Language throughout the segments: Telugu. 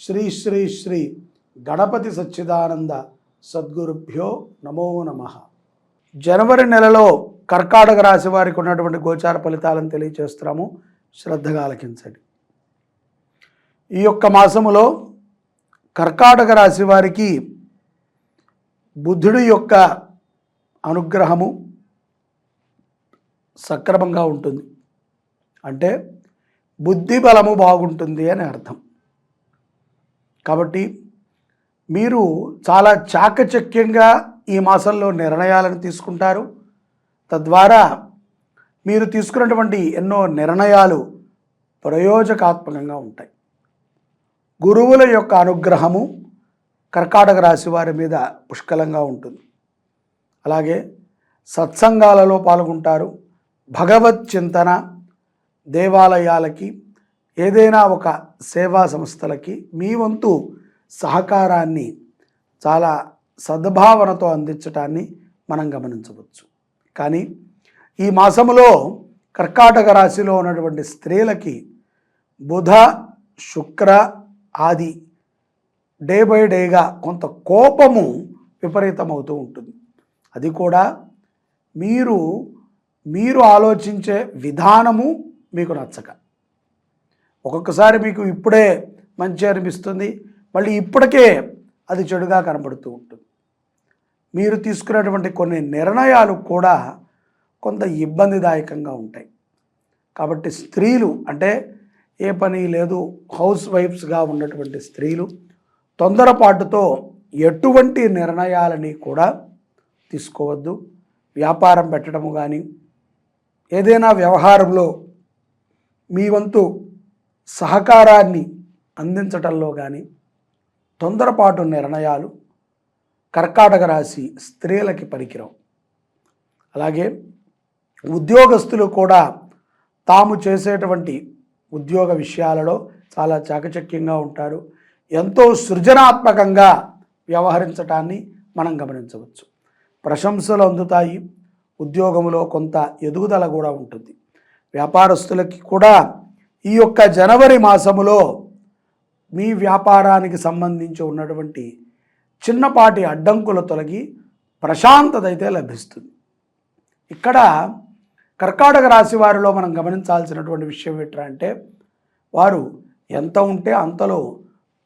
శ్రీ శ్రీ శ్రీ గణపతి సచ్చిదానంద సద్గురుభ్యో నమో నమ. జనవరి నెలలో కర్కాటక రాశి వారికి ఉన్నటువంటి గోచార ఫలితాలను తెలియచేస్తున్నాము. శ్రద్ధగా ఆలకించండి. ఈ యొక్క మాసములో కర్కాటక రాశి వారికి బుద్ధుడి యొక్క అనుగ్రహము సక్రమంగా ఉంటుంది. అంటే బుద్ధి బలము బాగుంటుంది అని అర్థం. కాబట్టి మీరు చాలా చాకచక్యంగా ఈ మాసంలో నిర్ణయాలను తీసుకుంటారు. తద్వారా మీరు తీసుకున్నటువంటి ఎన్నో నిర్ణయాలు ప్రయోజకాత్మకంగా ఉంటాయి. గురువుల యొక్క అనుగ్రహము కర్కాటక రాశి వారి మీద పుష్కలంగా ఉంటుంది. అలాగే సత్సంగాలలో పాల్గొంటారు. భగవత్ చింతన దేవాలయాలకి ఏదైనా ఒక సేవా సంస్థలకి మీ వంతు సహకారాన్ని చాలా సద్భావనతో అందించటాన్ని మనం గమనించవచ్చు. కానీ ఈ మాసములో కర్కాటక రాశిలో ఉన్నటువంటి స్త్రీలకి బుధ శుక్ర ఆది డే బై డేగా కొంత కోపము విపరీతమవుతూ ఉంటుంది. అది కూడా మీరు మీరు ఆలోచించే విధానము మీకు నచ్చక. ఒక్కొక్కసారి మీకు ఇప్పుడే మంచి అనిపిస్తుంది. మళ్ళీ ఇప్పటికే అది చెడుగా కనబడుతూ ఉంటుంది. మీరు తీసుకున్నటువంటి కొన్ని నిర్ణయాలు కూడా కొంత ఇబ్బందిదాయకంగా ఉంటాయి. కాబట్టి స్త్రీలు అంటే ఏ పని లేదు హౌస్ వైఫ్స్గా ఉన్నటువంటి స్త్రీలు తొందరపాటుతో ఎటువంటి నిర్ణయాలని కూడా తీసుకోవద్దు. వ్యాపారం పెట్టడము కానీ ఏదైనా వ్యవహారంలో మీ వంతు సహకారాన్ని అందించటంలో కానీ తొందరపాటు నిర్ణయాలు కర్కాటక రాశి స్త్రీలకి పనికిరావు. అలాగే ఉద్యోగస్తులు కూడా తాము చేసేటువంటి ఉద్యోగ విషయాలలో చాలా చాకచక్యంగా ఉంటారు. ఎంతో సృజనాత్మకంగా వ్యవహరించటాన్ని మనం గమనించవచ్చు. ప్రశంసలు అందుతాయి. ఉద్యోగంలో కొంత ఎదుగుదల కూడా ఉంటుంది. వ్యాపారస్తులకి కూడా ఈ యొక్క జనవరి మాసములో మీ వ్యాపారానికి సంబంధించి ఉన్నటువంటి చిన్నపాటి అడ్డంకుల తొలగి ప్రశాంతత అయితే లభిస్తుంది. ఇక్కడ కర్కాటక రాశి వారిలో మనం గమనించాల్సినటువంటి విషయం ఏంటంటే అంటే వారు ఎంత ఉంటే అంతలో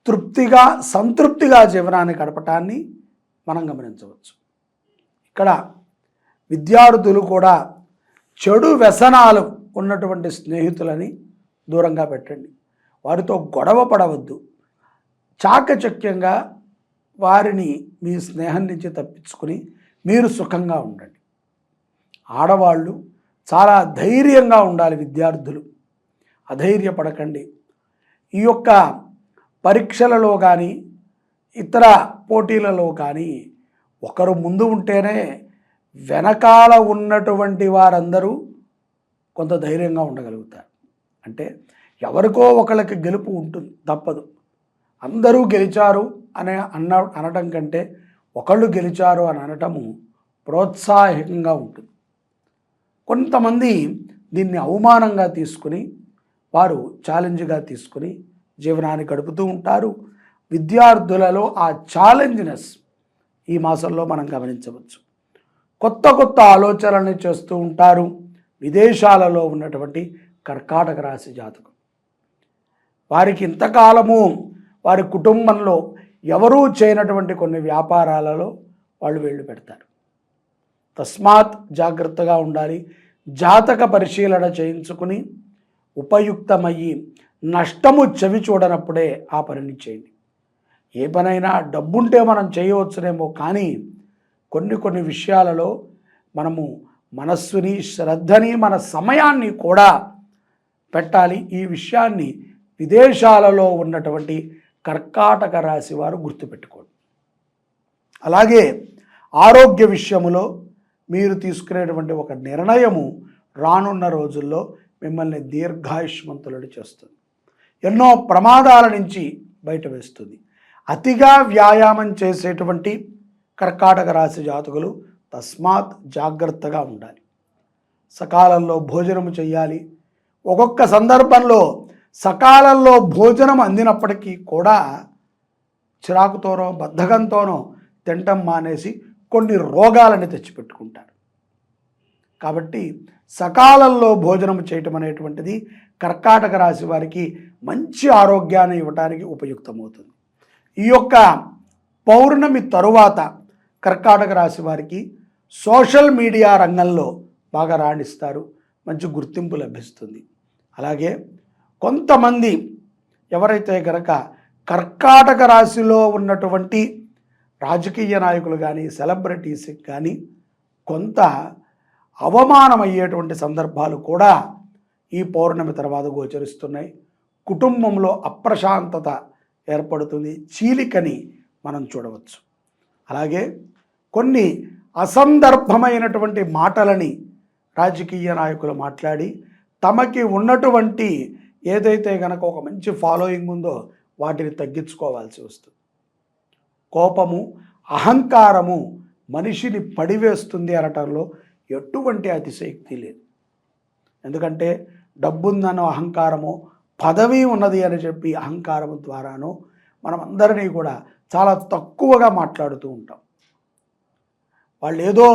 తృప్తిగా సంతృప్తిగా జీవనాన్ని గడపటాన్ని మనం గమనించవచ్చు. ఇక్కడ విద్యార్థులు కూడా చెడు వ్యసనాలు ఉన్నటువంటి స్నేహితులని దూరంగా పెట్టండి. వారితో గొడవ పడవద్దు. చాకచక్యంగా వారిని మీ స్నేహం నుంచి తప్పించుకుని మీరు సుఖంగా ఉండండి. ఆడవాళ్ళు చాలా ధైర్యంగా ఉండాలి విద్యార్థులు. అధైర్యపడకండి. ఈ యొక్క పరీక్షలలో కానీ ఇతర పోటీలలో కానీ ఒకరు ముందు ఉంటేనే వెనకాల ఉన్నటువంటి వారందరూ కొంత ధైర్యంగా ఉండగలుగుతారు. అంటే ఎవరికో ఒకళ్ళకి గెలుపు ఉంటుంది తప్పదు. అందరూ గెలిచారు అనే అన్న అనటం కంటే ఒకళ్ళు గెలిచారు అని అనటము ప్రోత్సాహకంగా ఉంటుంది. కొంతమంది దీన్ని అవమానంగా తీసుకుని వారు ఛాలెంజ్గా తీసుకుని జీవనాన్ని గడుపుతూ ఉంటారు. విద్యార్థులలో ఆ ఛాలెంజ్నెస్ ఈ మాసంలో మనం గమనించవచ్చు. కొత్త కొత్త ఆలోచనల్ని చేస్తూ ఉంటారు. విదేశాలలో ఉన్నటువంటి కర్కాటక రాశి జాతకం. వారికి ఇంతకాలము వారి కుటుంబంలో ఎవరూ చేయనటువంటి కొన్ని వ్యాపారాలలో వాళ్ళు వేళ్ళు పెడతారు. తస్మాత్ జాగ్రత్తగా ఉండాలి. జాతక పరిశీలన చేయించుకుని ఉపయుక్తమయ్యి నష్టము చెవి చూడనప్పుడే ఆ పనిని చేయండి. ఏ పనైనా డబ్బుంటే మనం చేయవచ్చునేమో కానీ కొన్ని కొన్ని విషయాలలో మనము మనస్సుని శ్రద్ధని మన సమయాన్ని కూడా పెట్టాలి. ఈ విషయాన్ని విదేశాలలో ఉన్నటువంటి కర్కాటక రాశి వారు గుర్తుపెట్టుకోండి. అలాగే ఆరోగ్య విషయములో మీరు తీసుకునేటువంటి ఒక నిర్ణయము రానున్న రోజుల్లో మిమ్మల్ని దీర్ఘాయుష్మంతులను చేస్తుంది. ఎన్నో ప్రమాదాల నుంచి బయట వేస్తుంది. అతిగా వ్యాయామం చేసేటువంటి కర్కాటక రాశి జాతకులు తస్మాత్ జాగ్రత్తగా ఉండాలి. సకాలంలో భోజనము చేయాలి. ఒక్కొక్క సందర్భంలో సకాలంలో భోజనం అందినప్పటికీ కూడా చిరాకుతోనో బద్ధకంతోనో తింటం మానేసి కొన్ని రోగాలని తెచ్చిపెట్టుకుంటారు. కాబట్టి సకాలంలో భోజనం చేయటం అనేటువంటిది కర్కాటక రాశి వారికి మంచి ఆరోగ్యాన్ని ఇవ్వడానికి ఉపయుక్తమవుతుంది. ఈ యొక్క పౌర్ణమి తరువాత కర్కాటక రాశి వారికి సోషల్ మీడియా రంగంలో బాగా రాణిస్తారు మంచి గుర్తింపు లభిస్తుంది. అలాగే కొంతమంది ఎవరైతే గనక కర్కాటక రాశిలో ఉన్నటువంటి రాజకీయ నాయకులు కానీ సెలబ్రిటీస్కి కానీ కొంత అవమానమయ్యేటువంటి సందర్భాలు కూడా ఈ పౌర్ణమి తర్వాత గోచరిస్తున్నాయి. కుటుంబంలో అప్రశాంతత ఏర్పడుతుంది. చీలికని మనం చూడవచ్చు. అలాగే కొన్ని అసందర్భమైనటువంటి మాటలని రాజకీయ నాయకులు మాట్లాడి తమకి ఉన్నటువంటి ఏదైతే కనుక ఒక మంచి ఫాలోయింగ్ ఉందో వాటిని తగ్గించుకోవాల్సి వస్తుంది. కోపము అహంకారము మనిషిని పడివేస్తుంది అనటంలో ఎటువంటి అతిశక్తి లేదు. ఎందుకంటే డబ్బుందనో అహంకారము పదవి ఉన్నది అని చెప్పి అహంకారం ద్వారానో మనమందరినీ కూడా చాలా తక్కువగా మాట్లాడుతూ ఉంటాం. వాళ్ళు ఏదో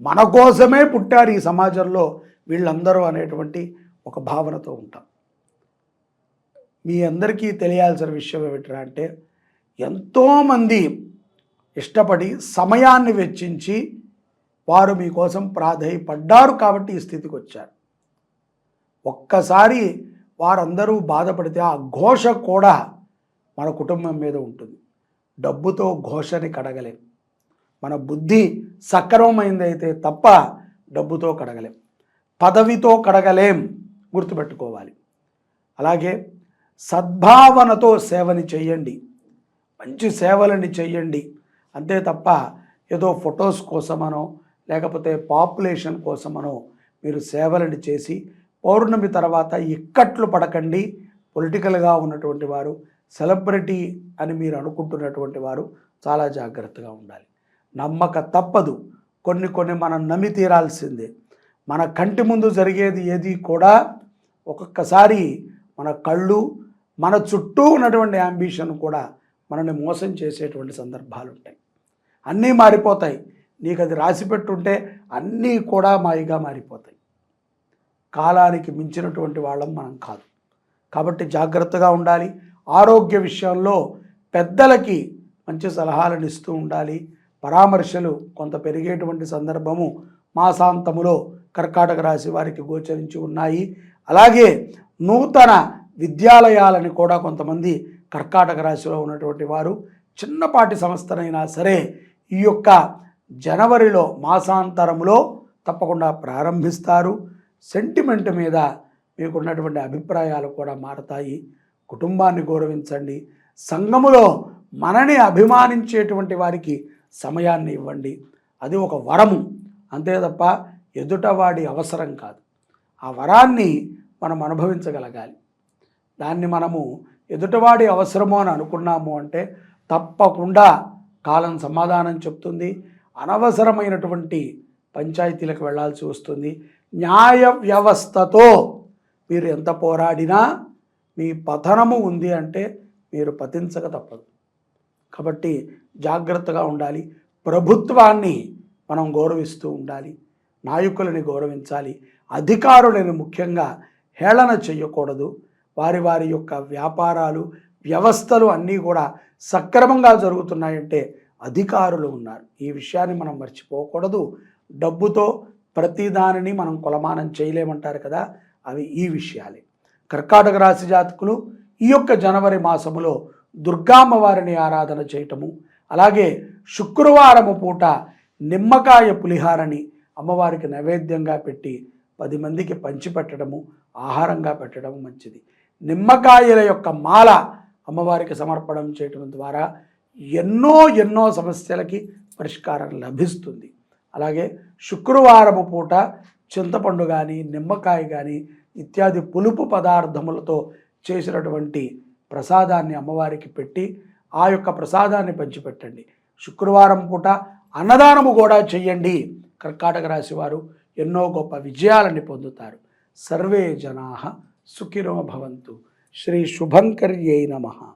మన కోసమే పుట్టారు ఈ సమాజంలో వీళ్ళందరూ అనేటువంటి ఒక భావనతో ఉంటాం. మీ అందరికీ తెలియాల్సిన విషయం ఏమిట్రా అంటే ఎంతోమంది ఇష్టపడి సమయాన్ని వెచ్చించి వారు మీకోసం ప్రాధేయపడ్డారు కాబట్టి ఈ స్థితికి వచ్చారు. ఒక్కసారి వారందరూ బాధపడితే ఆ ఘోష కూడా మన కుటుంబం మీద ఉంటుంది. డబ్బుతో ఘోషని కడగలేం. మన బుద్ధి సక్రమమైందైతే తప్ప డబ్బుతో కడగలేం. పదవితో కడగలేం. గుర్తుపెట్టుకోవాలి. అలాగే సద్భావనతో సేవని చేయండి మంచి సేవలని చెయ్యండి. అంతే తప్ప ఏదో ఫొటోస్ కోసమనో లేకపోతే పాపులేషన్ కోసమనో మీరు సేవలని చేసి పౌర్ణమి తర్వాత ఇక్కట్లు పడకండి. పొలిటికల్గా ఉన్నటువంటి వారు సెలబ్రిటీ అని మీరు అనుకుంటున్నటువంటి వారు చాలా జాగ్రత్తగా ఉండాలి. నమ్మక తప్పదు. కొన్ని కొన్ని మనం నమ్మి తీరాల్సిందే. మన కంటి ముందు జరిగేది ఏది కూడా ఒక్కొక్కసారి మన కళ్ళు మన చుట్టూ ఉన్నటువంటి అంబిషన్ కూడా మనల్ని మోసం చేసేటువంటి సందర్భాలు ఉంటాయి అన్నీ మారిపోతాయి. నీకు అది రాసి పెట్టుంటే అన్నీ కూడా మాయిగా మారిపోతాయి. కాలానికి మించినటువంటి వాళ్ళం మనం కాదు. కాబట్టి జాగ్రత్తగా ఉండాలి. ఆరోగ్య విషయంలో పెద్దలకి మంచి సలహాలను ఇస్తూ ఉండాలి. పరామర్శలు కొంత పెరిగేటువంటి సందర్భము మాసాంతములో కర్కాటక రాశి వారికి గోచరించి ఉన్నాయి. అలాగే నూతన విద్యాలయాలని కూడా కొంతమంది కర్కాటక రాశిలో ఉన్నటువంటి వారు చిన్నపాటి సంస్థనైనా సరే ఈ యొక్క జనవరిలో మాసాంతరంలో తప్పకుండా ప్రారంభిస్తారు. సెంటిమెంట్ మీద మీకున్నటువంటి అభిప్రాయాలు కూడా మారతాయి. కుటుంబాన్ని గౌరవించండి. సంఘములో మనని అభిమానించేటువంటి వారికి సమయాన్ని ఇవ్వండి. అది ఒక వరము. అంతే తప్ప ఎదుటవాడి అవసరం కాదు. ఆ వరాన్ని మనం అనుభవించగలగాలి. దాన్ని మనము ఎదుటవాడి అవసరము అని అనుకున్నాము అంటే తప్పకుండా కాలం సమాధానం చెప్తుంది. అనవసరమైనటువంటి పంచాయతీలకు వెళ్ళాల్సి వస్తుంది. న్యాయ వ్యవస్థతో మీరు ఎంత పోరాడినా మీ పతనము ఉంది అంటే మీరు పతించక తప్పదు. కాబట్టి జాగ్రత్తగా ఉండాలి. ప్రభుత్వాన్ని మనం గౌరవిస్తూ ఉండాలి. నాయకులని గౌరవించాలి. అధికారులను ముఖ్యంగా హేళన చేయకూడదు. వారి వారి యొక్క వ్యాపారాలు వ్యవస్థలు అన్నీ కూడా సక్రమంగా జరుగుతున్నాయంటే అధికారులు ఉన్నారు. ఈ విషయాన్ని మనం మర్చిపోకూడదు. డబ్బుతో ప్రతిదానిని మనం కొలమానం చేయలేమంటారు కదా అవి ఈ విషయాలే. కర్కాటక రాశి జాతకులు ఈ యొక్క జనవరి మాసములో దుర్గామ్మవారిని ఆరాధన చేయటము అలాగే శుక్రవారము పూట నిమ్మకాయ పులిహారని అమ్మవారికి నైవేద్యంగా పెట్టి పది మందికి పంచిపెట్టడము ఆహారంగా పెట్టడం మంచిది. నిమ్మకాయల యొక్క మాల అమ్మవారికి సమర్పణం చేయటం ద్వారా ఎన్నో ఎన్నో సమస్యలకి పరిష్కారం లభిస్తుంది. అలాగే శుక్రవారము పూట చింతపండు కానీ నిమ్మకాయ కానీ ఇత్యాది పులుపు పదార్థములతో చేసినటువంటి ప్రసాదాన్ని అమ్మవారికి పెట్టి ఆ యొక్క ప్రసాదాన్ని పంచిపెట్టండి. శుక్రవారం పూట అన్నదానము కూడా చెయ్యండి కర్కాటక రాశి వారు ఎన్నో గొప్ప విజయాలని పొందుతారు. సర్వే జనా సుఖినో భవంతు. శ్రీ శుభంకర్యై నమ.